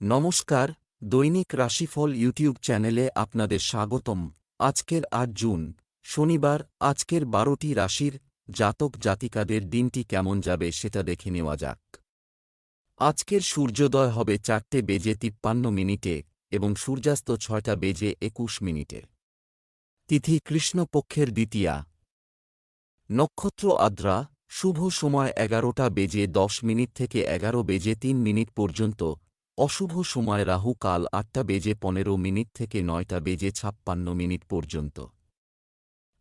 নমস্কার, দৈনিক রাশিফল ইউটিউব চ্যানেলে আপনাদের স্বাগতম। আজকের আট জুন, শনিবার, আজকের বারোটি রাশির জাতক জাতিকাদের দিনটি কেমন যাবে সেটা দেখে নেওয়া যাক। আজকের সূর্যোদয় হবে চারটে বেজে তিপ্পান্ন মিনিটে এবং সূর্যাস্ত ছয়টা বেজে একুশ মিনিটে। তিথি কৃষ্ণপক্ষের দ্বিতীয়া। নক্ষত্র আদ্রা, শুভ সময় এগারোটা বেজে দশ মিনিট থেকে এগারো বেজে তিন মিনিট পর্যন্ত অশুভ সময় রাহু কাল আটটা বেজে পনেরো মিনিট থেকে নয়টা বেজে ছাপ্পান্ন মিনিট পর্যন্ত।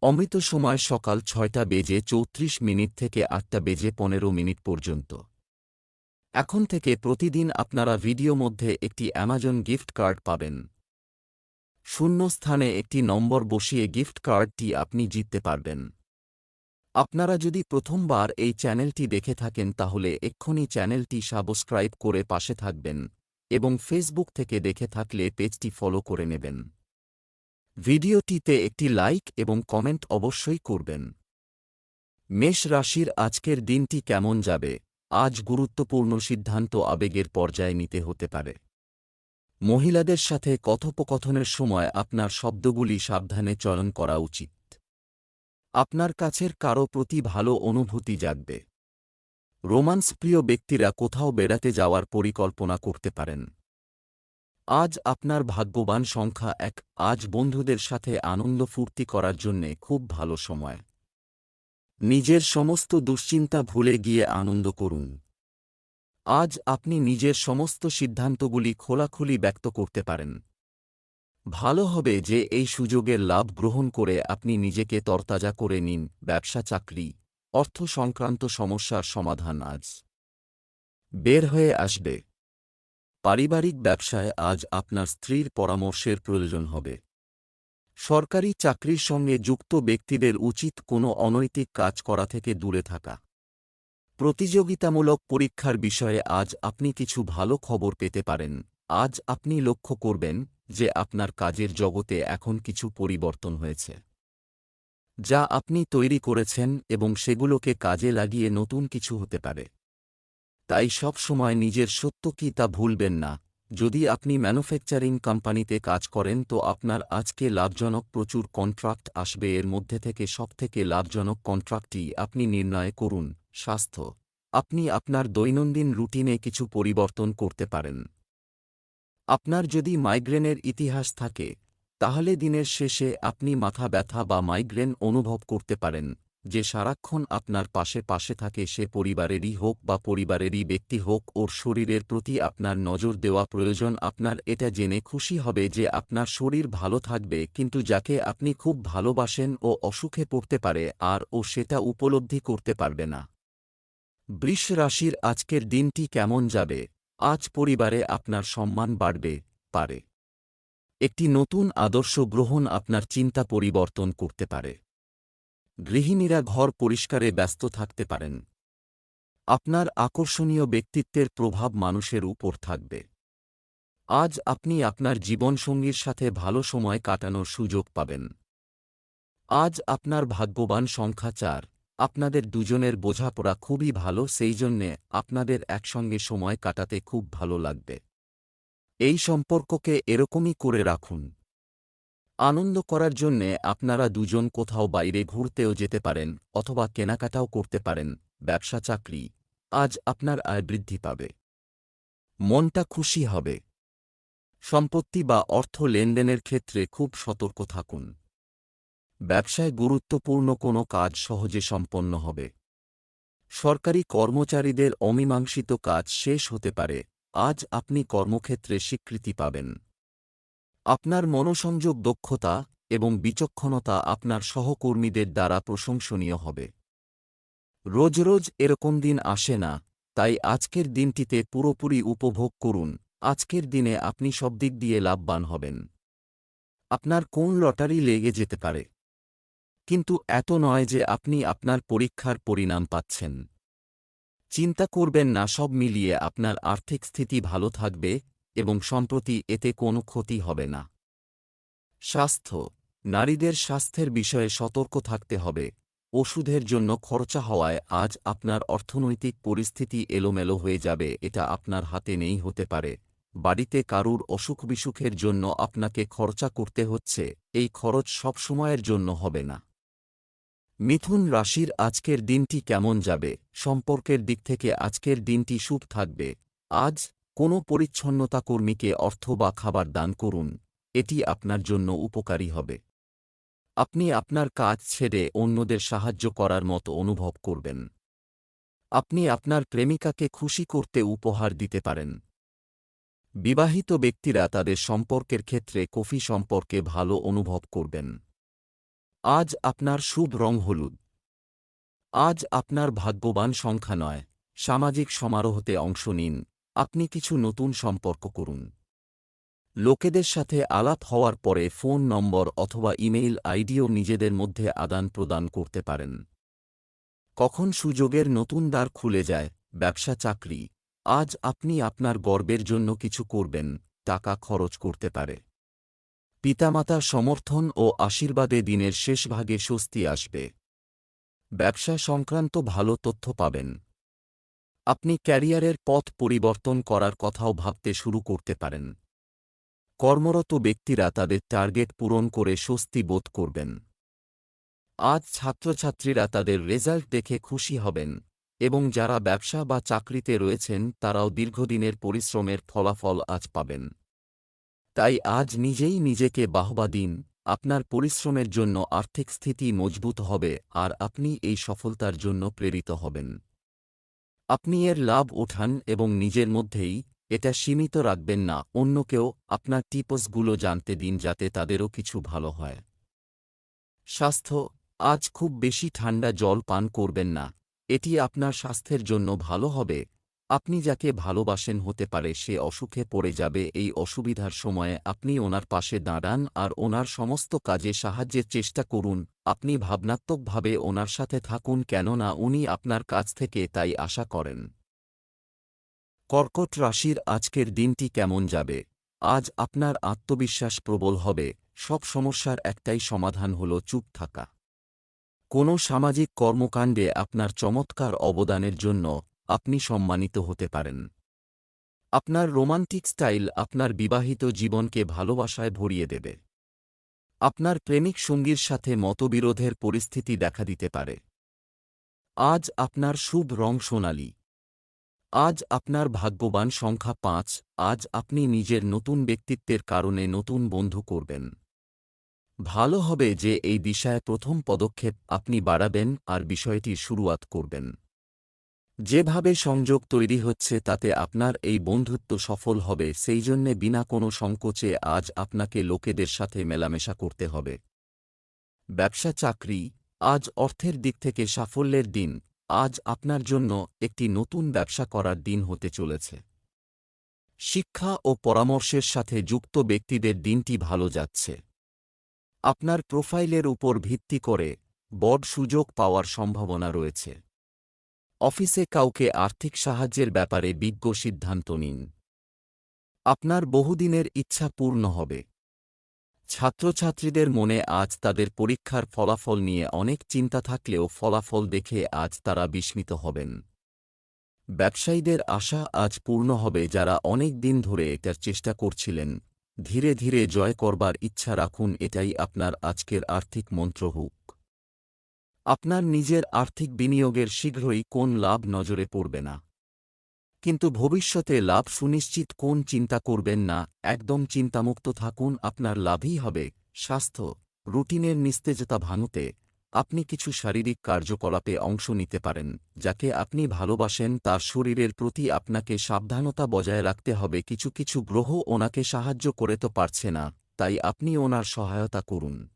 অমৃত সময় সকাল ছয়টা বেজে চৌত্রিশ মিনিট থেকে আটটা বেজে পনেরো মিনিট পর্যন্ত। এখন থেকে প্রতিদিন আপনারা ভিডিও মধ্যে একটি অ্যামাজন গিফট কার্ড পাবেন। শূন্য স্থানে একটি নম্বর বসিয়ে গিফট কার্ডটি আপনি জিততে পারবেন। আপনারা যদি প্রথমবার এই চ্যানেলটি দেখে থাকেন তাহলে এক্ষুনি চ্যানেলটি সাবস্ক্রাইব করে পাশে থাকবেন। এবং ফেসবুক থেকে দেখে থাকলে পেজটি ফলো করে নেবেন। ভিডিওটিতে একটি লাইক এবং কমেন্ট অবশ্যই করবেন। মেষ রাশির আজকের দিনটি কেমন যাবে? আজ গুরুত্বপূর্ণ সিদ্ধান্ত আবেগের পর্যায়ে নিতে হতে পারে। মহিলাদের সাথে কথোপকথনের সময় আপনার শব্দগুলি সাবধানে চয়ন করা উচিত। আপনার কাছের কারও প্রতি ভালো অনুভূতি জাগবে। রোমান্স প্রিয় ব্যক্তিরা কোথাও বেড়াতে যাওয়ার পরিকল্পনা করতে পারেন। আজ আপনার ভাগ্যবান সংখ্যা এক। আজ বন্ধুদের সাথে আনন্দ ফুর্তি করার জন্যে খুব ভালো সময়। নিজের সমস্ত দুশ্চিন্তা ভুলে গিয়ে আনন্দ করুন। আজ আপনি নিজের সমস্ত সিদ্ধান্তগুলি খোলাখুলি ব্যক্ত করতে পারেন। ভালো হবে যে এই সুযোগের লাভ গ্রহণ করে আপনি নিজেকে তরতাজা করে নিন। ব্যবসা চাকরি অর্থ সংক্রান্ত সমস্যার সমাধান আজ। বের হয়ে আসবে। পারিবারিক ব্যবসায় আজ আপনার স্ত্রীর পরামর্শের প্রয়োজন হবে। সরকারি চাকরির সঙ্গে যুক্ত ব্যক্তিদের উচিত কোনো অনৈতিক কাজ করা থেকে দূরে থাকা। প্রতিযোগিতামূলক পরীক্ষার বিষয়ে আজ আপনি কিছু ভালো খবর পেতে পারেন। আজ আপনি লক্ষ্য করবেন যে আপনার কাজের জগতে এখন কিছু পরিবর্তন হয়েছে। যা আপনি তৈরি করেছেন এবং সেগুলোকে কাজে লাগিয়ে নতুন কিছু হতে পারে। তাই সব সময় নিজের সত্য কি তা ভুলবেন না। যদি আপনি ম্যানুফ্যাকচারিং কোম্পানিতে কাজ করেন, তো আপনার আজকে লাভজনক প্রচুর কন্ট্রাক্ট আসবে। এর মধ্যে থেকে সবথেকে লাভজনক কন্ট্রাক্টটি আপনি নির্ণয় করুন, স্বাস্থ্য। আপনি আপনার দৈনন্দিন রুটিনে কিছু পরিবর্তন করতে পারেন। আপনার যদি মাইগ্রেনের ইতিহাস থাকে তাহলে দিনের শেষে আপনি মাথা ব্যথা বা মাইগ্রেন অনুভব করতে পারেন, যে সারাক্ষণ আপনার পাশে পাশে থাকে সে পরিবারেরই হোক বা পরিবারেরই ব্যক্তি হোক, ওর শরীরের প্রতি আপনার নজর দেওয়া প্রয়োজন। আপনার এটা জেনে খুশি হবে যে আপনার শরীর ভালো থাকবে, কিন্তু যাকে আপনি খুব ভালোবাসেন ও অসুখে পড়তে পারে, আর ও সেটা উপলব্ধি করতে পারবে না। বৃষ রাশির আজকের দিনটি কেমন যাবে? আজ পরিবারে আপনার সম্মান বাড়বে, পারে। একটি নতুন আদর্শ গ্রহণ আপনার চিন্তা পরিবর্তন করতে পারে। গৃহিণীরা ঘর পরিষ্কারে ব্যস্ত থাকতে পারেন। আপনার আকর্ষণীয় ব্যক্তিত্বের প্রভাব মানুষের উপর থাকবে। আজ আপনি আপনার জীবনসঙ্গীর সাথে ভালো সময় কাটানোর সুযোগ পাবেন। আজ আপনার ভাগ্যবান সংখ্যা চার, আপনাদের দুজনের বোঝাপড়া খুবই ভালো সেই জন্যে আপনাদের একসঙ্গে সময় কাটাতে খুব ভালো লাগবে। এই সম্পর্ককে এরকমই করে রাখুন। আনন্দ করার জন্যে আপনারা দুজন কোথাও বাইরে ঘুরতেও যেতে পারেন অথবা কেনাকাটাও করতে পারেন, ব্যবসা চাকরি, আজ আপনার আয় বৃদ্ধি পাবে। মনটা খুশি হবে। সম্পত্তি বা অর্থ লেনদেনের ক্ষেত্রে খুব সতর্ক থাকুন। ব্যবসায় গুরুত্বপূর্ণ কোনো কাজ সহজে সম্পন্ন হবে। সরকারি কর্মচারীদের অমীমাংসিত কাজ শেষ হতে পারে আজ আপনি কর্মক্ষেত্রে স্বীকৃতি পাবেন। আপনার মনোসংযোগ দক্ষতা এবং বিচক্ষণতা আপনার সহকর্মীদের দ্বারা প্রশংসনীয় হবে। রোজ রোজ এরকম দিন আসে না, তাই আজকের দিনটিতে পুরোপুরি উপভোগ করুন, আজকের দিনে আপনি সব দিক দিয়ে লাভবান হবেন। আপনার কোন লটারি লেগে যেতে পারে? কিন্তু এত নয় যে আপনি আপনার পরীক্ষার পরিণাম পাচ্ছেন। চিন্তা করবেন না, সব মিলিয়ে আপনার আর্থিক স্থিতি ভালো থাকবে এবং সম্প্রতি এতে কোনো ক্ষতি হবে না। স্বাস্থ্য, নারীদের স্বাস্থ্যের বিষয়ে সতর্ক থাকতে হবে। ওষুধের জন্য খরচা হওয়ায় আজ আপনার অর্থনৈতিক পরিস্থিতি এলোমেলো হয়ে যাবে, এটা আপনার হাতে নেই হতে পারে। বাড়িতে কারুর অসুখ বিসুখের জন্য আপনাকে খরচা করতে হচ্ছে, এই খরচ সবসময়ের জন্য হবে না। মিথুন রাশির আজকের দিনটি কেমন যাবে? সম্পর্কের দিক থেকে আজকের দিনটি শুভ থাকবে। আজ কোনো পরিচ্ছন্নতা কর্মীকে অর্থ বা খাবার দান করুন। এটি আপনার জন্য উপকারী হবে। আপনি আপনার কাজ ছেড়ে অন্যদের সাহায্য করার মতো অনুভব করবেন। আপনি আপনার প্রেমিকাকে খুশি করতে উপহার দিতে পারেন। বিবাহিত ব্যক্তিরা তাদের সম্পর্কের ক্ষেত্রে কফি সম্পর্কে ভালো অনুভব করবেন। আজ আপনার শুভ রং হলুদ। আজ আপনার ভাগ্যবান সংখ্যা নয়। সামাজিক সমারোহতে অংশ নিন। আপনি কিছু নতুন সম্পর্ক করুন। লোকেদের সাথে আলাপ হওয়ার পরে ফোন নম্বর অথবা ইমেইল আইডিও নিজেদের মধ্যে আদান প্রদান করতে পারেন। কখন সুযোগের নতুন দ্বার খুলে যায়, ব্যবসা চাকরি। আজ আপনি আপনার গর্বের জন্য কিছু করবেন, টাকা খরচ করতে পারে। পিতামাতার সমর্থন ও আশীর্বাদে দিনের শেষ ভাগে স্বস্তি আসবে। ব্যবসা সংক্রান্ত ভালো তথ্য পাবেন। আপনি ক্যারিয়ারের পথ পরিবর্তন করার কথাও ভাবতে শুরু করতে পারেন। কর্মরত ব্যক্তিরা তাদের টার্গেট পূরণ করে স্বস্তি বোধ করবেন। আজ ছাত্রছাত্রীরা তাদের রেজাল্ট দেখে খুশি হবেন এবং যারা ব্যবসা বা চাকরিতে রয়েছেন তারাও দীর্ঘদিনের পরিশ্রমের ফলাফল আজ পাবেন। তাই আজ নিজেই নিজেকে বাহবা দিন। আপনার পরিশ্রমের জন্য আর্থিক স্থিতি মজবুত হবে আর আপনি এই সফলতার জন্য প্রেরিত হবেন। আপনি এর লাভ ওঠান এবং নিজের মধ্যেই এটা সীমিত রাখবেন না। অন্যকেও আপনার টিপসগুলো জানতে দিন যাতে তাদেরও কিছু ভালো হয়। স্বাস্থ্য, আজ খুব বেশি ঠান্ডা জল পান করবেন না। এটি আপনার স্বাস্থ্যের জন্য ভালো হবে। আপনি যাকে ভালোবাসেন হতে পারে সে অসুখে পড়ে যাবে, এই অসুবিধার সময়ে আপনি ওনার পাশে দাঁড়ান আর ওনার সমস্ত কাজে সাহায্যের চেষ্টা করুন। আপনি ভাবনাত্মকভাবে ওনার সাথে থাকুন কেননা উনি আপনার কাছ থেকে তাই আশা করেন। কর্কট রাশির আজকের দিনটি কেমন যাবে? আজ আপনার আত্মবিশ্বাস প্রবল হবে, সব সমস্যার একটাই সমাধান হল চুপ থাকা। কোনো সামাজিক কর্মকাণ্ডে আপনার চমৎকার অবদানের জন্য আপনি সম্মানিত হতে পারেন। আপনার রোমান্টিক স্টাইল আপনার বিবাহিত জীবনকে ভালোবাসায় ভরিয়ে দেবে। আপনার প্রেমিক সঙ্গীর সাথে মতবিরোধের পরিস্থিতি দেখা দিতে পারে। আজ আপনার শুভ রং সোনালি। আজ আপনার ভাগ্যবান সংখ্যা পাঁচ। আজ আপনি নিজের নতুন ব্যক্তিত্বের কারণে নতুন বন্ধু করবেন। ভালো হবে যে এই বিষয়ে প্রথম পদক্ষেপ আপনি বাড়াবেন আর বিষয়টির শুরুয়াত করবেন। যেভাবে সংযোগ তৈরি হচ্ছে তাতে আপনার এই বন্ধুত্ব সফল হবে, সেই জন্যে বিনা কোনো সংকোচে আজ আপনাকে লোকেদের সাথে মেলামেশা করতে হবে। ব্যবসা চাকরি, আজ অর্থের দিক থেকে সাফল্যের দিন, আজ আপনার জন্য একটি নতুন ব্যবসা করার দিন হতে চলেছে। শিক্ষা ও পরামর্শের সাথে যুক্ত ব্যক্তিদের দিনটি ভালো যাচ্ছে। আপনার প্রোফাইলের উপর ভিত্তি করে বড় সুযোগ পাওয়ার সম্ভাবনা রয়েছে। অফিসে কাউকে আর্থিক সাহায্যের ব্যাপারে বিজ্ঞ সিদ্ধান্ত নিন। আপনার বহুদিনের ইচ্ছা পূর্ণ হবে। ছাত্রছাত্রীদের মনে আজ তাদের পরীক্ষার ফলাফল নিয়ে অনেক চিন্তা থাকলেও ফলাফল দেখে আজ তারা বিস্মিত হবেন। ব্যবসায়ীদের আশা আজ পূর্ণ হবে যারা অনেক দিন ধরে এটার চেষ্টা করছিলেন। ধীরে ধীরে জয় করবার ইচ্ছা রাখুন, এটাই আপনার আজকের আর্থিক মন্ত্র হোক আপনার নিজের আর্থিক বিনিয়োগের শীঘ্রই কোন লাভ নজরে পড়বে না। কিন্তু ভবিষ্যতে লাভ সুনিশ্চিত কোন চিন্তা করবেন না, একদম চিন্তামুক্ত থাকুন, আপনার লাভই হবে, স্বাস্থ্য, রুটিনের নিস্তেজতা ভাঙতে, আপনি কিছু শারীরিক কার্যকলাপে অংশ নিতে পারেন, যাকে আপনি ভালোবাসেন, তার শরীরের প্রতি আপনাকে সাবধানতা বজায় রাখতে হবে, কিছু কিছু গ্রহ ওনাকে সাহায্য করে তো পারছে না, তাই আপনি ওনার সহায়তা করুন।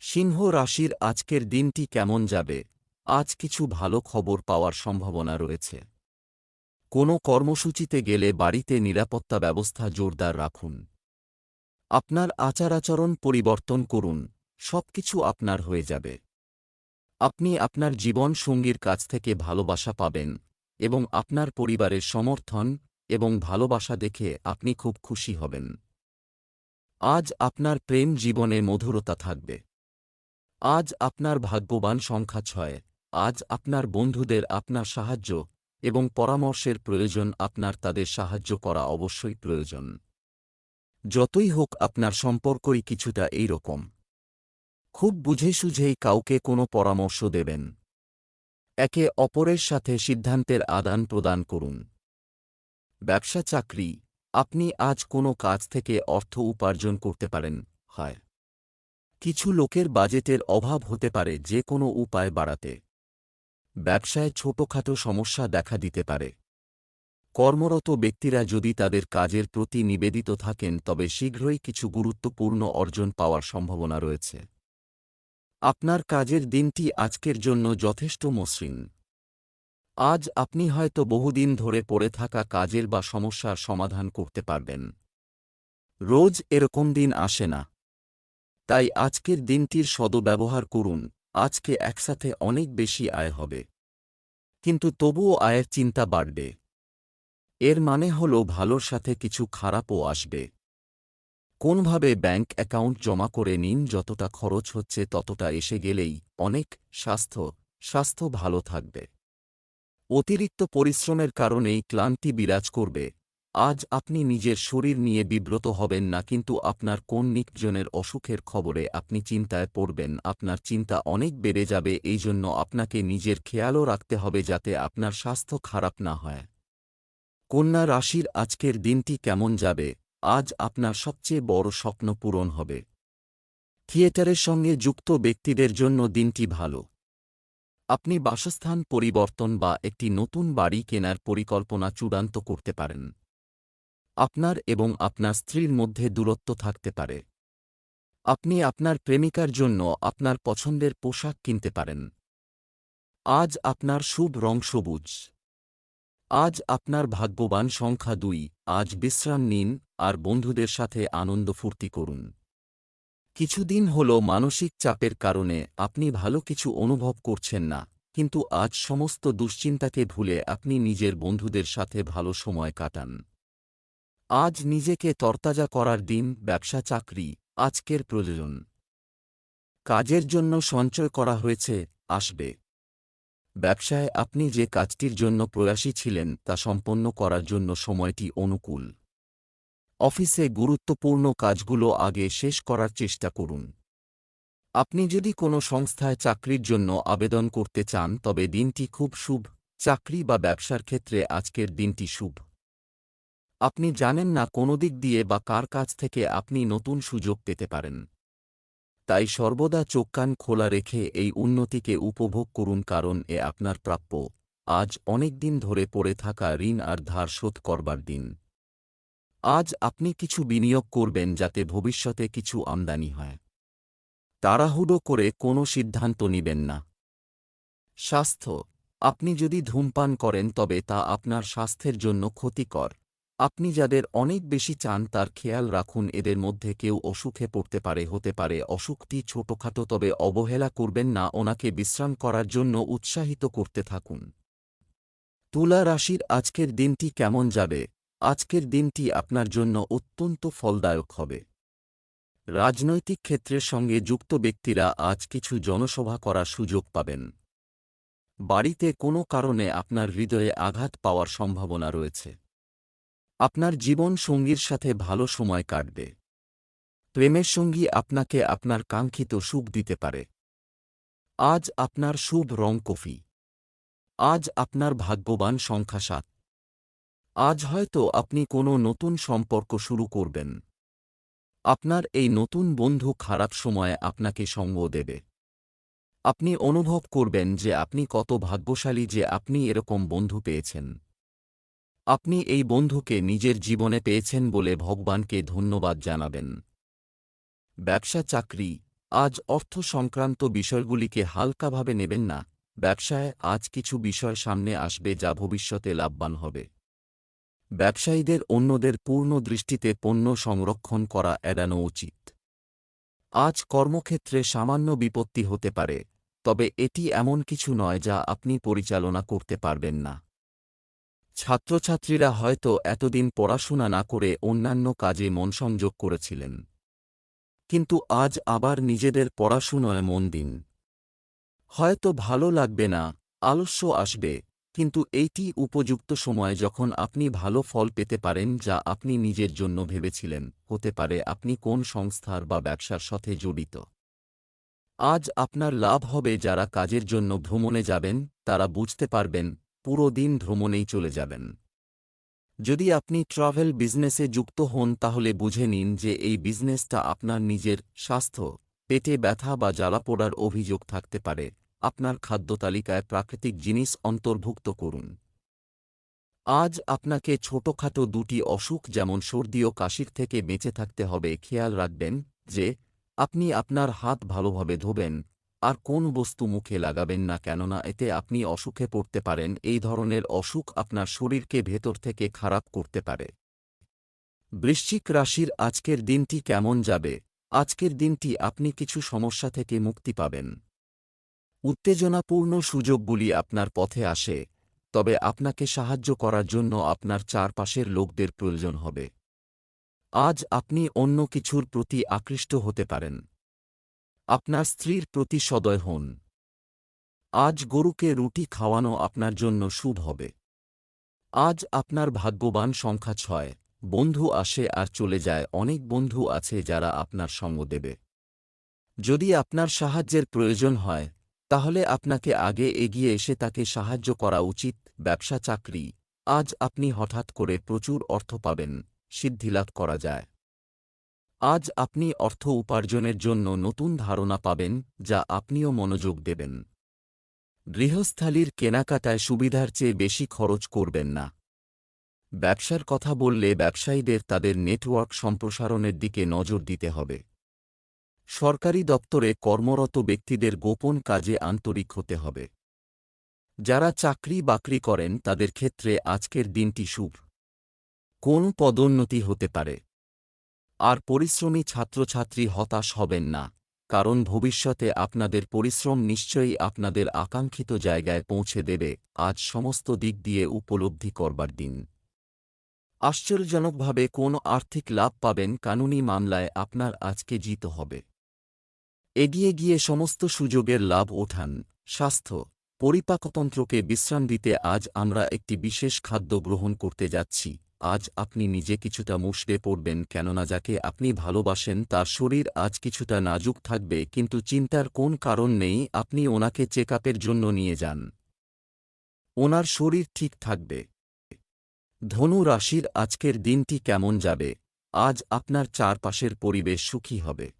সিংহ রাশির আজকের দিনটি কেমন যাবে? আজ কিছু ভালো খবর পাওয়ার সম্ভাবনা রয়েছে। কোনো কর্মসূচিতে গেলে বাড়িতে নিরাপত্তা ব্যবস্থা জোরদার রাখুন। আপনার আচার আচরণ পরিবর্তন করুন, সবকিছু আপনার হয়ে যাবে। আপনি আপনার জীবন সঙ্গীর কাছ থেকে ভালোবাসা পাবেন এবং আপনার পরিবারের সমর্থন এবং ভালোবাসা দেখে আপনি খুব খুশি হবেন। আজ আপনার প্রেম জীবনে মধুরতা থাকবে। আজ আপনার ভাগ্যবান সংখ্যা ছয়। আজ আপনার বন্ধুদের আপনার সাহায্য এবং পরামর্শের প্রয়োজন আপনার তাদের সাহায্য করা অবশ্যই প্রয়োজন। যতই হোক আপনার সম্পর্কই কিছুটা এই রকম খুব বুঝে সুঝেই কাউকে কোনো পরামর্শ দেবেন। একে অপরের সাথে সিদ্ধান্তের আদান প্রদান করুন। ব্যবসা চাকরি, আপনি আজ কোনো কাজ থেকে অর্থ উপার্জন করতে পারেন, হয়। কিছু লোকের বাজেটের অভাব হতে পারে যে কোনো উপায় বাড়াতে। ব্যবসায় ছোটখাটো সমস্যা দেখা দিতে পারে। কর্মরত ব্যক্তিরা যদি তাদের কাজের প্রতি নিবেদিত থাকেন, তবে শীঘ্রই কিছু গুরুত্বপূর্ণ অর্জন পাওয়ার সম্ভাবনা রয়েছে। আপনার কাজের দিনটি আজকের জন্য যথেষ্ট মসৃণ। আজ আপনি হয়তো বহুদিন ধরে পড়ে থাকা কাজের বা সমস্যার সমাধান করতে পারবেন। রোজ এরকম দিন আসে না। তাই আজকের দিনটির সদব্যবহার করুন, আজকে একসাথে অনেক বেশি আয় হবে। কিন্তু তবুও আয়ের চিন্তা বাড়বে। এর মানে হল ভালোর সাথে কিছু খারাপও আসবে। কোনভাবে ব্যাংক অ্যাকাউন্ট জমা করে নিন যতটা খরচ হচ্ছে ততটা এসে গেলেই অনেক স্বাস্থ্য স্বাস্থ্য ভালো থাকবে। অতিরিক্ত পরিশ্রমের কারণেই ক্লান্তি বিরাজ করবে। আজ আপনি নিজের শরীর নিয়ে বিব্রত হবেন না, কিন্তু আপনার কোন নিকজনের অসুখের খবরে আপনি চিন্তায় পড়বেন? আপনার চিন্তা অনেক বেড়ে যাবে এই জন্য আপনাকে নিজের খেয়ালও রাখতে হবে যাতে আপনার স্বাস্থ্য খারাপ না হয়। কন্যা রাশির আজকের দিনটি কেমন যাবে? আজ আপনার সবচেয়ে বড় স্বপ্ন পূরণ হবে। থিয়েটারের সঙ্গে যুক্ত ব্যক্তিদের জন্য দিনটি ভালো। আপনি বাসস্থান পরিবর্তন বা একটি নতুন বাড়ি কেনার পরিকল্পনা চূড়ান্ত করতে পারেন। আপনার এবং আপনার স্ত্রীর মধ্যে দূরত্ব থাকতে পারে। আপনি আপনার প্রেমিকার জন্য আপনার পছন্দের পোশাক কিনতে পারেন। আজ আপনার শুভ রং সবুজ। আজ আপনার ভাগ্যবান সংখ্যা দুই। আজ বিশ্রাম নিন আর বন্ধুদের সাথে আনন্দ ফুর্তি করুন। কিছুদিন হল মানসিক চাপের কারণে আপনি ভালো কিছু অনুভব করছেন না, কিন্তু আজ সমস্ত দুশ্চিন্তাকে ভুলে আপনি নিজের বন্ধুদের সাথে ভালো সময় কাটান। আজ নিজেকে তরতাজা করার দিন, ব্যবসা চাকরি, আজকের প্রয়োজন। কাজের জন্য সঞ্চয় করা হয়েছে, আসবে। ব্যবসায় আপনি যে কাজটির জন্য প্রয়াসী ছিলেন, তা সম্পন্ন করার জন্য সময়টি অনুকূল। অফিসে গুরুত্বপূর্ণ কাজগুলো আগে শেষ করার চেষ্টা করুন। আপনি যদি কোনো সংস্থায় চাকরির জন্য আবেদন করতে চান, তবে দিনটি খুব শুভ। চাকরি বা ব্যবসার ক্ষেত্রে আজকের দিনটি শুভ। আপনি জানেন না কোনো দিক দিয়ে বা কার কাছ থেকে আপনি নতুন সুযোগ পেতে পারেন। তাই সর্বদা চোখ কান খোলা রেখে এই উন্নতিকে উপভোগ করুন কারণ এ আপনার প্রাপ্য। আজ অনেক দিন ধরে পড়ে থাকা ঋণ আর ধার শোধ করবার দিন। আজ আপনি কিছু বিনিয়োগ করবেন যাতে ভবিষ্যতে কিছু আমদানি হয়। তাড়াহুড়ো করে কোনো সিদ্ধান্ত নিবেন না। স্বাস্থ্য। আপনি যদি ধূমপান করেন তবে তা আপনার স্বাস্থ্যের জন্য ক্ষতিকর। আপনি যাদের অনেক বেশি চান তার খেয়াল রাখুন, এদের মধ্যে কেউ অসুখে পড়তে পারে, হতে পারে। অসুখটি ছোটখাটো, তবে অবহেলা করবেন না, ওনাকে বিশ্রাম করার জন্য উৎসাহিত করতে থাকুন। তুলা রাশির আজকের দিনটি কেমন যাবে? আজকের দিনটি আপনার জন্য অত্যন্ত ফলদায়ক হবে। রাজনৈতিক ক্ষেত্রের সঙ্গে যুক্ত ব্যক্তিরা আজ কিছু জনসভা করার সুযোগ পাবেন। বাড়িতে কোনো কারণে আপনার হৃদয়ে আঘাত পাওয়ার সম্ভাবনা রয়েছে। আপনার জীবন সঙ্গীর সাথে ভালো সময় কাটবে। প্রেমের সঙ্গী আপনাকে আপনার কাঙ্ক্ষিত সুখ দিতে পারে। আজ আপনার শুভ রং কফি। আজ আপনার ভাগ্যবান সংখ্যা সাত। আজ হয়তো আপনি কোনো নতুন সম্পর্ক শুরু করবেন। আপনার এই নতুন বন্ধু খারাপ সময়ে আপনাকে সঙ্গ দেবে। আপনি অনুভব করবেন যে আপনি কত ভাগ্যশালী যে আপনি এরকম বন্ধু পেয়েছেন। আপনি এই বন্ধুকে নিজের জীবনে পেয়েছেন বলে ভগবানকে ধন্যবাদ জানাবেন। ব্যবসা চাকরি, আজ অর্থ সংক্রান্ত বিষয়গুলিকে হালকাভাবে নেবেন না, ব্যবসায় আজ কিছু বিষয় সামনে আসবে যা ভবিষ্যতে লাভবান হবে। ব্যবসায়ীদের অন্যদের পূর্ণ দৃষ্টিতে পণ্য সংরক্ষণ করা এড়ানো উচিত। আজ কর্মক্ষেত্রে সামান্য বিপত্তি হতে পারে, তবে এটি এমন কিছু নয় যা আপনি পরিচালনা করতে পারবেন না। ছাত্রছাত্রীরা হয়তো এতদিন পড়াশোনা না করে অন্যান্য কাজে মন সংযোগ করেছিলেন। কিন্তু আজ আবার নিজেদের পড়াশুনোয় মন দিন। হয়তো ভালো লাগবে না, আলস্য আসবে, কিন্তু এইটি উপযুক্ত সময় যখন আপনি ভালো ফল পেতে পারেন যা আপনি নিজের জন্য ভেবেছিলেন, হতে পারে আপনি কোন সংস্থার বা ব্যবসার সাথে জড়িত। আজ আপনার লাভ হবে যারা কাজের জন্য ভ্রমণে যাবেন, তারা বুঝতে পারবেন পুরো দিন ভ্রমণেই চলে যাবেন। যদি আপনি ট্রাভেল বিজনেসে যুক্ত হন, তাহলে বুঝে নিন যে এই বিজনেসটা আপনার নিজের স্বাস্থ্য, পেটে ব্যথা বা জ্বালাপোড়ার অভিযোগ থাকতে পারে। আপনার খাদ্য তালিকায় প্রাকৃতিক জিনিস অন্তর্ভুক্ত করুন। আজ আপনাকে ছোটখাটো দুটি অসুখ, যেমন সর্দি ও কাশির থেকে বেঁচে থাকতে হবে, খেয়াল রাখবেন যে আপনি আপনার হাত ভালোভাবে ধোবেন। আর কোন বস্তু মুখে লাগাবেন না কেননা এতে আপনি অসুখে পড়তে পারেন, এই ধরনের অসুখ আপনার শরীরকে ভেতর থেকে খারাপ করতে পারে। বৃশ্চিক রাশির আজকের দিনটি কেমন যাবে? আজকের দিনটি আপনি কিছু সমস্যা থেকে মুক্তি পাবেন। উত্তেজনাপূর্ণ সুযোগগুলি আপনার পথে আসে, তবে আপনাকে সাহায্য করার জন্য আপনার চারপাশের লোকদের প্রয়োজন হবে। আজ আপনি অন্য কিছুর প্রতি আকৃষ্ট হতে পারেন। আপনার স্ত্রীর প্রতি সদয় হন। আজ গরুকে রুটি খাওয়ানো আপনার জন্য শুভ হবে। আজ আপনার ভাগ্যবান সংখ্যা ছয়। বন্ধু আসে আর চলে যায়, অনেক বন্ধু আছে যারা আপনার সঙ্গ দেবে। যদি আপনার সাহায্যের প্রয়োজন হয়, তাহলে আপনাকে আগে এগিয়ে এসে তাকে সাহায্য করা উচিত, ব্যবসা চাকরি। আজ আপনি হঠাৎ করে প্রচুর অর্থ পাবেন, সিদ্ধিলাভ করা যায়। আজ আপনি অর্থ উপার্জনের জন্য নতুন ধারণা পাবেন, যা আপনিও মনোযোগ দেবেন। গৃহস্থালির কেনাকাটায় সুবিধার চেয়ে বেশি খরচ করবেন না। ব্যবসার কথা বললে ব্যবসায়ীদের তাদের নেটওয়ার্ক সম্প্রসারণের দিকে নজর দিতে হবে। সরকারি দপ্তরে কর্মরত ব্যক্তিদের গোপন কাজে আন্তরিক হতে হবে। যারা চাকরি বাকরি করেন, তাদের ক্ষেত্রে আজকের দিনটি শুভ। কোন পদোন্নতি হতে পারে। আর পরিশ্রমী ছাত্রছাত্রী হতাশ হবেন না, কারণ ভবিষ্যতে আপনাদের পরিশ্রম নিশ্চয়ই আপনাদের আকাঙ্ক্ষিত জায়গায় পৌঁছে দেবে, আজ সমস্ত দিক দিয়ে উপলব্ধি করবার দিন। আশ্চর্যজনকভাবে কোন আর্থিক লাভ পাবেন কানুনি মামলায় আপনার আজকে জিত হবে। এগিয়ে গিয়ে সমস্ত সুযোগের লাভ ওঠান। স্বাস্থ্য, পরিপাকতন্ত্রকে বিশ্রাম দিতে আজ আমরা একটি বিশেষ খাদ্য গ্রহণ করতে যাচ্ছি। আজ আপনি নিজে কিছুটা মুষড়ে পড়বেন কেননা যাকে আপনি ভালোবাসেন তার শরীর আজ কিছুটা নাজুক থাকবে, কিন্তু চিন্তার কোন কারণ নেই, আপনি ওনাকে চেক জন্য নিয়ে যান। ওনার শরীর ঠিক থাকবে। ধনু রাশির আজকের দিনটি কেমন যাবে? আজ আপনার চারপাশের পরিবেশ সুখী হবে।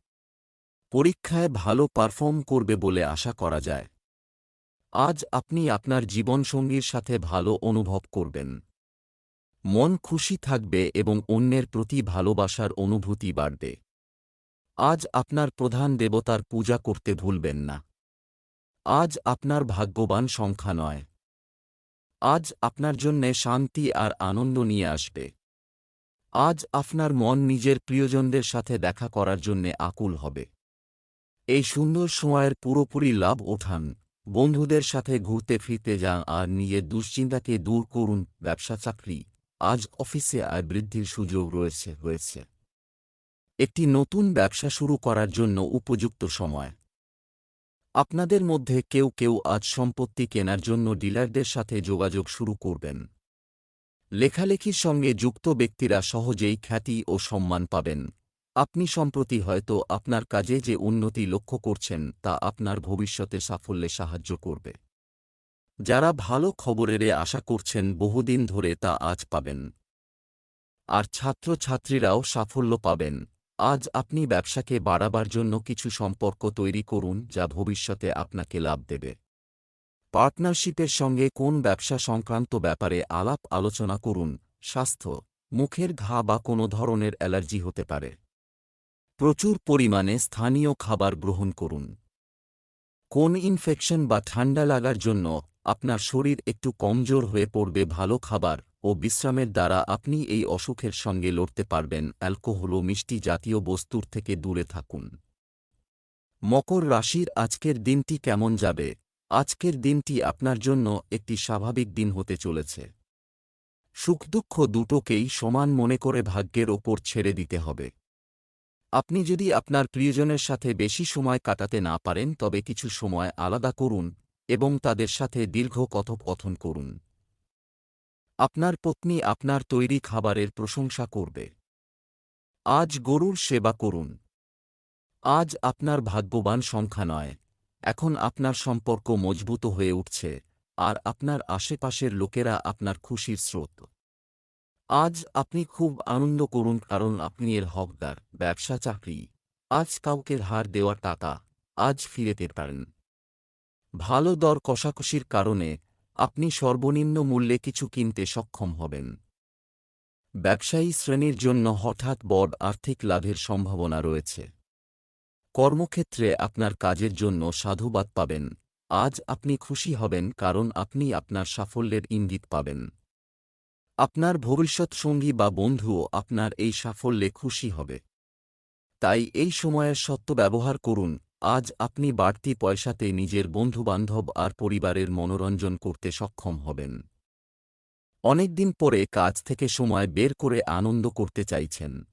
পরীক্ষায় ভালো পারফর্ম করবে বলে আশা করা যায়। আজ আপনি আপনার জীবনসঙ্গীর সাথে ভালো অনুভব করবেন। মন খুশি থাকবে এবং অন্যের প্রতি ভালোবাসার অনুভূতি বাড়বে। আজ আপনার প্রধান দেবতার পূজা করতে ভুলবেন না। আজ আপনার ভাগ্যবান সংখ্যা নয়। আজ আপনার জন্যে শান্তি আর আনন্দ নিয়ে আসবে। আজ আপনার মন নিজের প্রিয়জনদের সাথে দেখা করার জন্যে আকুল হবে। এই সুন্দর সময়ের পুরোপুরি লাভ ওঠান। বন্ধুদের সাথে ঘুরতে ফিরতে যান আর নিজের দুশ্চিন্তাকে দূর করুন ব্যবসা চাকরি। আজ অফিসে আয় বৃদ্ধির সুযোগ রয়েছে হয়েছে একটি নতুন ব্যবসা শুরু করার জন্য উপযুক্ত সময়। আপনাদের মধ্যে কেউ কেউ আজ সম্পত্তি কেনার জন্য ডিলারদের সাথে যোগাযোগ শুরু করবেন। লেখালেখির সঙ্গে যুক্ত ব্যক্তিরা সহজেই খ্যাতি ও সম্মান পাবেন। আপনি সম্প্রতি হয়তো আপনার কাজে যে উন্নতি লক্ষ্য করছেন তা আপনার ভবিষ্যতে সাফল্যে সাহায্য করবে। যারা ভালো খবরের আশা করছেন বহুদিন ধরে তা আজ পাবেন। আর ছাত্রছাত্রীরাও সাফল্য পাবেন। আজ আপনি ব্যবসাকে বাড়াবার জন্য কিছু সম্পর্ক তৈরি করুন যা ভবিষ্যতে আপনাকে লাভ দেবে। পার্টনারশিপের সঙ্গে কোন ব্যবসা সংক্রান্ত ব্যাপারে আলাপ আলোচনা করুন। স্বাস্থ্য, মুখের ঘা বা কোনো ধরনের অ্যালার্জি হতে পারে। প্রচুর পরিমাণে স্থানীয় খাবার গ্রহণ করুন। কোন ইনফেকশন বা ঠান্ডা লাগার জন্য আপনার শরীর একটু কমজোর হয়ে পড়বে ভালো খাবার ও বিশ্রামের দ্বারা আপনি এই অসুখের সঙ্গে লড়তে পারবেন। অ্যালকোহল ও মিষ্টি জাতীয় বস্তুর থেকে দূরে থাকুন। মকর রাশির আজকের দিনটি কেমন যাবে? আজকের দিনটি আপনার জন্য একটি স্বাভাবিক দিন হতে চলেছে। সুখ দুঃখ দুটোকেই সমান মনে করে ভাগ্যের ওপর ছেড়ে দিতে হবে। আপনি যদি আপনার প্রিয়জনের সাথে বেশি সময় কাটাতে না পারেন, তবে কিছু সময় আলাদা করুন। এবং তাদের সাথে দীর্ঘ কথোপকথন করুন। আপনার পত্নী আপনার তৈরি খাবারের প্রশংসা করবে। আজ গরুর সেবা করুন। আজ আপনার ভাগ্যবান সংখ্যা নয়। এখন আপনার সম্পর্ক মজবুত হয়ে উঠছে, আর আপনার আশেপাশের লোকেরা আপনার খুশির স্রোত। আজ আপনি খুব আনন্দ করুন কারণ আপনি এর হকদার, ব্যবসা চাকরি। আজ কাউকে ধার দেওয়া টাকা আজ ফিরে পেতে পারেন। ভালো দর কষাকষির কারণে আপনি সর্বনিম্ন মূল্যে কিছু কিনতে সক্ষম হবেন। ব্যবসায়ী শ্রেণির জন্য হঠাৎ বড় আর্থিক লাভের সম্ভাবনা রয়েছে। কর্মক্ষেত্রে আপনার কাজের জন্য সাধুবাদ পাবেন। আজ আপনি খুশি হবেন কারণ আপনি আপনার সাফল্যের ইঙ্গিত পাবেন। আপনার ভবিষ্যৎ সঙ্গী বা বন্ধুও আপনার এই সাফল্যে খুশি হবে। তাই এই সময়ের সত্য ব্যবহার করুন। আজ আপনি বাড়তি পয়সাতে নিজের বন্ধুবান্ধব আর পরিবারের মনোরঞ্জন করতে সক্ষম হবেন। অনেকদিন পরে কাজ থেকে সময় বের করে আনন্দ করতে চাইছেন।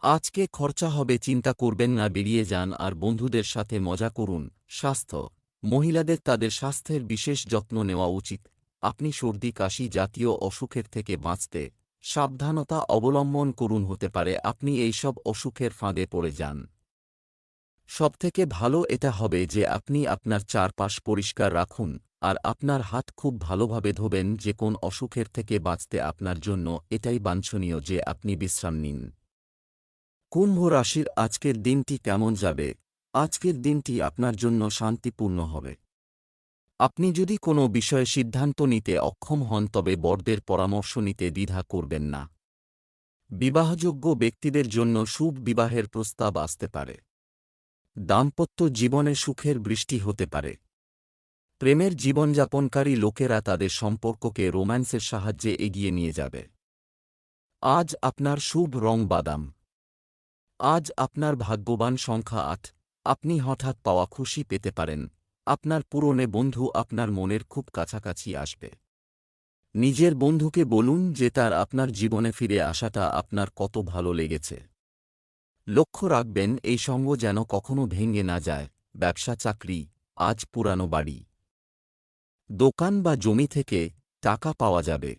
আজকে খরচা হবে, চিন্তা করবেন না, বেরিয়ে যান আর বন্ধুদের সাথে মজা করুন। স্বাস্থ্য। মহিলাদের তাদের স্বাস্থ্যের বিশেষ যত্ন নেওয়া উচিত। আপনি সর্দি, কাশি জাতীয় অসুখের থেকে বাঁচতে সাবধানতা অবলম্বন করুন হতে পারে। আপনি এইসব অসুখের ফাঁদে পড়ে যান। সবথেকে ভালো এটা হবে যে আপনি আপনার চারপাশ পরিষ্কার রাখুন, আর আপনার হাত খুব ভালোভাবে ধোবেন যে কোন অসুখের থেকে বাঁচতে আপনার জন্য এটাই বাঞ্ছনীয় যে আপনি বিশ্রাম নিন। কুম্ভ রাশির আজকের দিনটি কেমন যাবে? আজকের দিনটি আপনার জন্য শান্তিপূর্ণ হবে। আপনি যদি কোনো বিষয়ে সিদ্ধান্ত নিতে অক্ষম হন তবে বড়দের পরামর্শ নিতে দ্বিধা করবেন না। বিবাহযোগ্য ব্যক্তিদের জন্য শুভ বিবাহের প্রস্তাব আসতে পারে। দাম্পত্য জীবনে সুখের বৃষ্টি হতে পারে। প্রেমের জীবনযাপনকারী লোকেরা তাদের সম্পর্ককে রোম্যান্সের সাহায্যে এগিয়ে নিয়ে যাবে। আজ আপনার শুভ রং বাদাম। আজ আপনার ভাগ্যবান সংখ্যা আট। আপনি হঠাৎ পাওয়া খুশি পেতে পারেন। আপনার পুরনে বন্ধু আপনার মনের খুব কাছাকাছি আসবে। নিজের বন্ধুকে বলুন যে তার আপনার জীবনে ফিরে আসাটা আপনার কত ভালো লেগেছে। লক্ষ্য রাখবেন, এই সঙ্গ যেন কখনো ভেঙে না যায়। ব্যবসা, চাকরি, আজ পুরানো বাড়ি। দোকান বা জমি থেকে টাকা পাওয়া যাবে।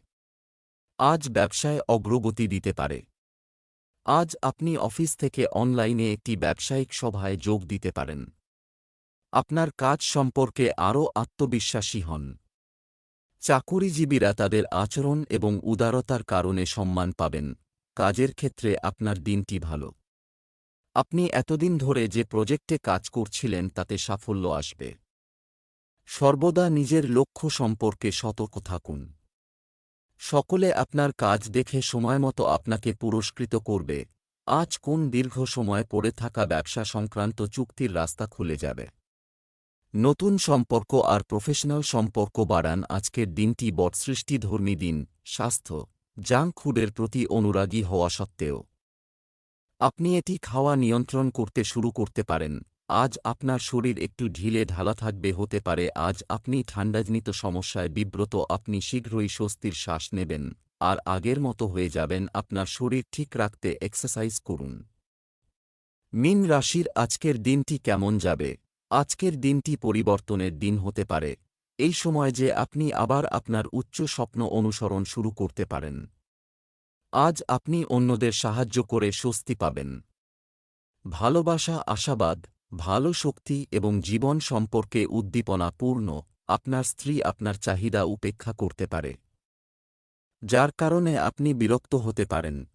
আজ ব্যবসায় অগ্রগতি দিতে পারে। আজ আপনি অফিস থেকে অনলাইনে একটি ব্যবসায়িক সভায় যোগ দিতে পারেন। আপনার কাজ সম্পর্কে আরও আত্মবিশ্বাসী হন। চাকুরিজীবীরা তাদের আচরণ এবং উদারতার কারণে সম্মান পাবেন। কাজের ক্ষেত্রে আপনার দিনটি ভালো। আপনি এতদিন ধরে যে প্রজেক্টে কাজ করছিলেন তাতে সাফল্য আসবে। সর্বদা নিজের লক্ষ্য সম্পর্কে সতর্ক থাকুন। সকলে আপনার কাজ দেখে সময়মতো আপনাকে পুরস্কৃত করবে। আজ কোন দীর্ঘ সময় পড়ে থাকা ব্যবসা সংক্রান্ত চুক্তির রাস্তা খুলে যাবে। নতুন সম্পর্ক আর প্রফেশনাল সম্পর্ক বাড়ান আজকের দিনটি বটসৃষ্টি ধর্মী দিন, স্বাস্থ্য, জাঙ্ক ফুডের প্রতি অনুরাগী হওয়া সত্ত্বেও। আপনি এটি খাওয়া নিয়ন্ত্রণ করতে শুরু করতে পারেন। আজ আপনার শরীর একটু ঢিলে ঢালা থাকবে হতে পারে। আজ আপনি ঠান্ডাজনিত সমস্যায় বিব্রত, আপনি শীঘ্রই স্বস্তির শ্বাস নেবেন। আর আগের মতো হয়ে যাবেন, আপনার শরীর ঠিক রাখতে এক্সারসাইজ করুন। মিন রাশির আজকের দিনটি কেমন যাবে? আজকের দিনটি পরিবর্তনের দিন হতে পারে। এই সময় যে আপনি আবার আপনার উচ্চ স্বপ্ন অনুসরণ শুরু করতে পারেন। আজ আপনি অন্যদের সাহায্য করে স্বস্তি পাবেন। ভালোবাসা আশাবাদ, ভালো শক্তি এবং জীবন সম্পর্কে উদ্দীপনা পূর্ণ আপনার স্ত্রী আপনার চাহিদা উপেক্ষা করতে পারে। যার কারণে আপনি বিরক্ত হতে পারেন।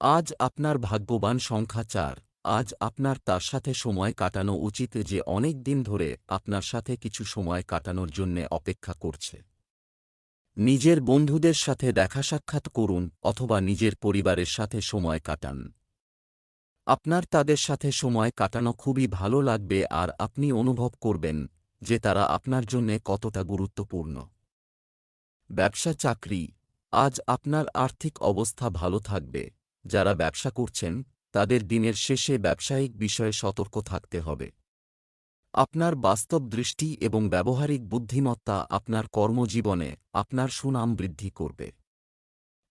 আজ আপনার ভাগ্যবান সংখ্যা চার, আজ আপনার তার সাথে সময় কাটানো উচিত যে অনেক দিন ধরে আপনার সাথে কিছু সময় কাটানোর জন্যে অপেক্ষা করছে। নিজের বন্ধুদের সাথে দেখা সাক্ষাৎ করুন অথবা নিজের পরিবারের সাথে সময় কাটান। আপনার তাদের সাথে সময় কাটানো খুবই ভালো লাগবে আর আপনি অনুভব করবেন যে তারা আপনার জন্যে কতটা গুরুত্বপূর্ণ। ব্যবসা চাকরি। আজ আপনার আর্থিক অবস্থা ভালো থাকবে। যারা ব্যবসা করছেন, তাদের দিনের শেষে ব্যবসায়িক বিষয়ে সতর্ক থাকতে হবে। আপনার বাস্তব দৃষ্টি এবং ব্যবহারিক বুদ্ধিমত্তা আপনার কর্মজীবনে আপনার সুনাম বৃদ্ধি করবে।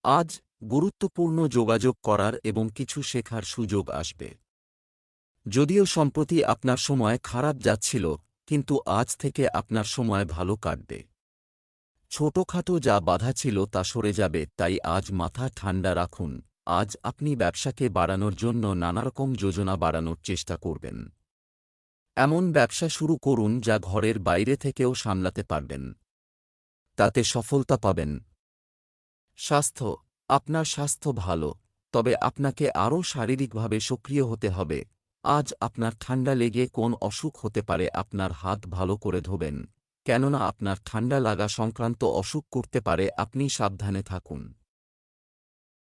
আজ গুরুত্বপূর্ণ যোগাযোগ করার এবং কিছু শেখার সুযোগ আসবে। যদিও সম্প্রতি আপনার সময় খারাপ যাচ্ছিল, কিন্তু আজ থেকে আপনার সময় ভালো কাটবে। ছোটখাটো যা বাধা ছিল তা সরে যাবে, তাই আজ মাথা ঠান্ডা রাখুন। আজ আপনি ব্যবসাকে বাড়ানোর জন্য নানারকম যোজনা বাড়ানোর চেষ্টা করবেন। এমন ব্যবসা শুরু করুন যা ঘরের বাইরে থেকেও সামলাতে পারবেন। তাতে সফলতা পাবেন। স্বাস্থ্য, আপনার স্বাস্থ্য ভালো, তবে আপনাকে আরও শারীরিকভাবে সক্রিয় হতে হবে। আজ আপনার ঠান্ডা লেগে কোন অসুখ হতে পারে আপনার হাত ভালো করে ধোবেন। কেননা আপনার ঠান্ডা লাগা সংক্রান্ত অসুখ করতে পারে, আপনি সাবধানে থাকুন।